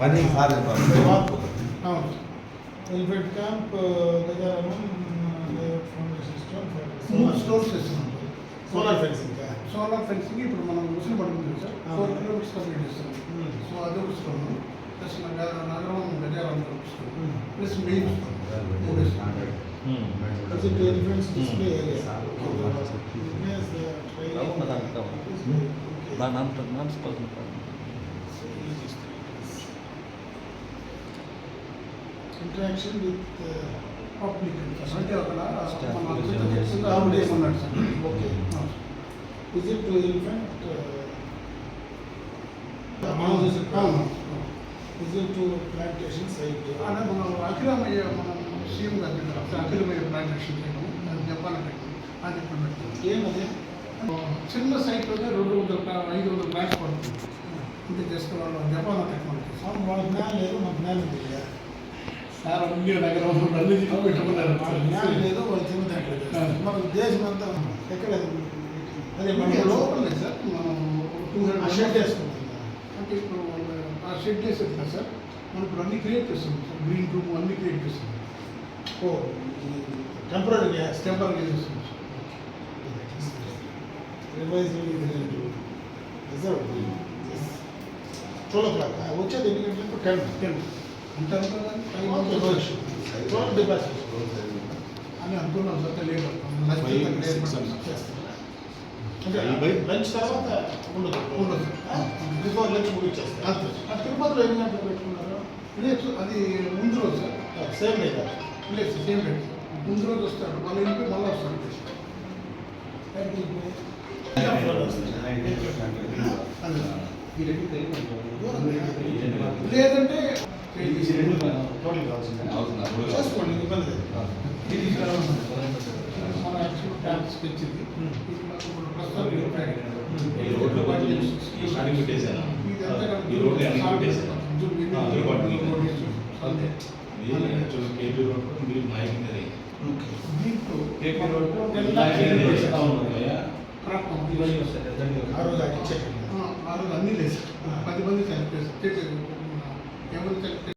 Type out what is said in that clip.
పని సాధన elephant camp system మూడు స్టోర్స్ చేస్తున్నాం సోలార్ ఫెన్సింగ్ సోలార్ ఫెన్సింగ్ ఇప్పుడు మనం ముసలి పడుతుంది సార్. ఫోర్ కిలోమీటర్స్ కంప్లీట్ చేస్తున్నాం. సో అది ఇస్తున్నాం ప్లస్ నగ- నగరం గజారం. ప్లస్ మెయిన్ మూడు the trailer. Interaction with uh, public అంటే uh, it సార్. అవును. Is it to plantation site? అంటే మనం అఖిలమయ్య మనం సీఎం గారు అఖిలమయ్య ప్లాంటేషన్ చేయడం అది జపాన్ పెట్టాం అది ఇప్పుడు ఏమది? చిన్న సైట్లోనే రెండు వందల ఐదు వందల ప్లాంట్స్ పడుతుంది. జస్ట్ వాళ్ళు జపాన్ టెక్నాలజీ. అవును వాళ్ళ జ్ఞానం లేదు మన జ్ఞానం లేదు సార్ అన్ని నగరం అన్ని పెట్టుకున్నారు. జ్ఞానం లేదు వాళ్ళు ఆ. మన దేశం అంతా ఎక్కడ అదే? మన లోపల సార్ మనం టూ ఆ హండ్రెడ్ షెడ్ అంటే ఇప్పుడు ఆ షెడ్ సార్ మనం ఇప్పుడు అన్ని క్రియేట్ చేస్తున్నాం సార్. గ్రీన్ రూమ్ అన్ని క్రియేట్ చేస్తున్నాం. ఓ temporary temporary reserve twelve clock వచ్చేది ఎన్ని గంటలకు? టెన్. టెన్. అంటే అనుకున్నాను ట్వెల్వ్ డిపాజిట్. అని అనుకున్నాం సార్ అంటే లంచ్ తర్వాత ఉండదు. ఉండదు. బిఫోర్ లంచ్ ముగించేస్తారు తిరుపతిలో ఎన్ని గంటలకు పెట్టుకున్నారు? లేదు అది ముందు రోజు. సార్ సేమ్ డే లేదు సేమ్ రేట్ ముందు రోజు వస్తాడు మళ్ళీ ఇంటికి మళ్ళీ వస్తాడు అది. లేదంటే చేసుకోండి ఇబ్బంది మన యాక్చువల్ ఇది యాక్చువల్ కేపీ రోడ్ మీరు నాయకుడిది. దీంట్లో కేపీ రోడ్ ఇవన్నీ వస్తాయి. ఆ రోజు అన్నీ లేదు. పది మంది ఎవరు సెలెక్ట్